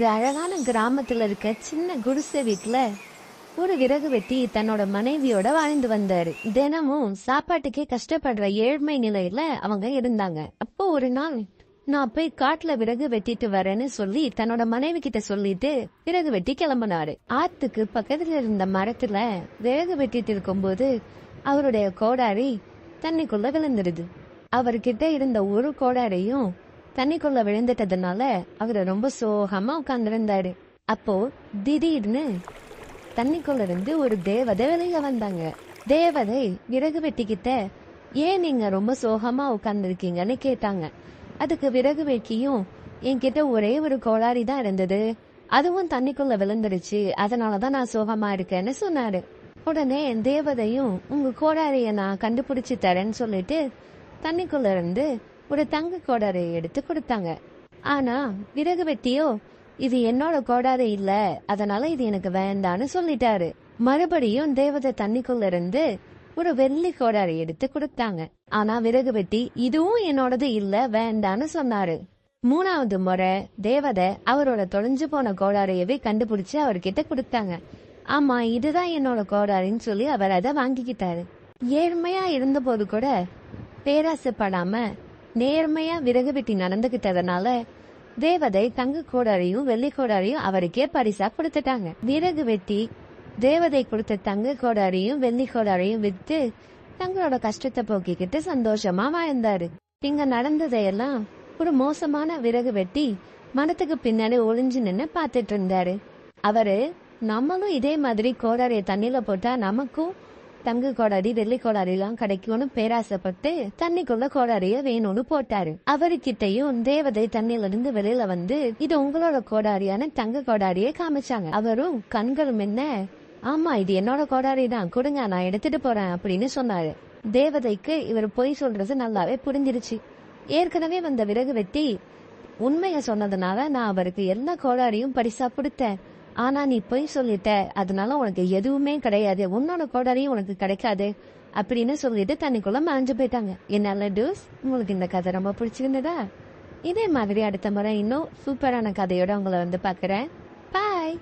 ஒரு அழகான கிராமத்துல இருக்க சின்ன குடிசை வீட்டுல ஒரு விறகு வெட்டி தன்னோட மனைவியோட வாழ்ந்து வந்தாரு. தினமும் சாப்பாட்டுக்கே கஷ்டப்படுற ஏழ்மை நிலையில அவங்க இருந்தாங்க. அப்போ ஒரு நாள் நான் போய் காட்டுல விறகு வெட்டிட்டு வரேன்னு சொல்லி தன்னோட மனைவி கிட்ட சொல்லிட்டு விறகு வெட்டி கிளம்பினாரு. ஆத்துக்கு பக்கத்துல இருந்த மரத்துல விறகு வெட்டிட்டு இருக்கும்போது அவருடைய கோடாரி தண்ணிக்குள்ள விழுந்துருது. அவர்கிட்ட இருந்த ஒரு கோடாரியும் தண்ணிக்குள்ள விழுந்துட்டதுனால அவர் ரொம்ப சோகமா உட்கார்ந்துருந்தாரு. அப்போ திடீர்னு தண்ணிக்குள்ள இருந்து ஒரு தேவதை வெளியில வந்தாங்க. தேவதை விறகு வெட்டிக்கிட்ட ஏன் நீங்க ரொம்ப சோகமா உட்கார்ந்துருக்கீங்கன்னு கேட்டாங்க. அதுக்கு விறகு வெட்டியும் என்கிட்ட ஒரே ஒரு கோளாரி தான் இருந்தது. அதுவும் தண்ணிக்குள்ள விழுந்துருச்சு. அதனாலதான் நான் சோகமா இருக்கேன்னு சொன்னாரு. உடனே தேவதையும் உங்க கோடாரிய நான் கண்டுபிடிச்சு தரேன்னு சொல்லிட்டு தண்ணிக்குள்ள இருந்து ஒரு தங்க கோடாரை எடுத்து கொடுத்தாங்க. ஆனா விறகு வெட்டியோ இது என்னோட கோடாரி இல்ல அதனால இது எனக்கு வேண்டான்னு சொல்லிட்டாரு. மறுபடியும் தேவதை தண்ணிக்குள்ள இருந்து ஒரு வெள்ளி கோடாரி எடுத்து கொடுத்தாங்க. ஆனா விறகு வெட்டி இதுவும் என்னோடது இல்ல வேண்டான்னு சொன்னாரு. மூணாவது முறை தேவதை அவரோட தொலைஞ்சு போன கோடாரியவே கண்டுபிடிச்சு அவர்கிட்ட கொடுத்தாங்க. ஆமா இதுதான் என்னோட கோடாரின்னு சொல்லி அவர் அதை வாங்கிக்கிட்டாரு. ஏழ்மையா இருந்தபோது கூட பேராசைப்படாம நேர்மையா விறகு வெட்டி நடந்துகிட்டதுனால தேவதை தங்க கோடாரியும் வெள்ளி கோடாரியும் அவருக்கே பரிசா கொடுத்துட்டாங்க. விறகு வெட்டி தேவதை கொடுத்த தங்க கோடாரியும் வெள்ளி கோடாரியும் வித்து தங்களோட கஷ்டத்தை போக்கிக்கிட்டு சந்தோஷமா வாழ்ந்தாரு. இங்க நடந்ததையெல்லாம் ஒரு மோசமான விறகு வெட்டி மரத்துக்கு பின்னாடி ஒளிஞ்சு நின்னு பாத்துட்டு இருந்தாரு. அவரு நம்மளும் இதே மாதிரி கோடாரிய தண்ணியில போட்டா நமக்கும் தங்க கோடாரி வெள்ளி கோடாரி எல்லாம் கிடைக்கும்னு பேராசைப்பட்டு தண்ணிக்குள்ள கோடாரிய வேணும்னு போட்டாரு. அவருக்கிட்டையும் தேவதை தண்ணியில இருந்து வெளியில வந்து இது உங்களோட கோடாரியான தங்க கோடாரியை காமிச்சாங்க. அவரும் கண்களும் என்ன ஆமா இது என்னோட கோடாரி தான். கொடுங்க நான் எடுத்துட்டு போறேன் அப்படின்னு சொன்னாரு. தேவதைக்கு இவர் பொய் சொல்றது நல்லாவே புரிஞ்சிருச்சு. ஏற்கனவே வந்த விறகு வெட்டி உண்மைய சொன்னதுனால நான் அவருக்கு எல்லா கோடாரியும் பரிசா கொடுத்தேன். ஆனா நீ பொய் சொல்லிட்ட. அதனால உனக்கு எதுவுமே கிடையாது. உன்னோட கோடாரியும் உனக்கு கிடைக்காது. அப்படின்னு சொல்லிட்டு தண்ணிக்குள்ள மறைஞ்சு போயிட்டாங்க. என்னால டூஸ்? உங்களுக்கு இந்த கதை ரொம்ப பிடிச்சிருந்ததா? இதே மாதிரி அடுத்த முறை இன்னும் சூப்பரான கதையோட உங்களை வந்து பாக்குறேன் பாய்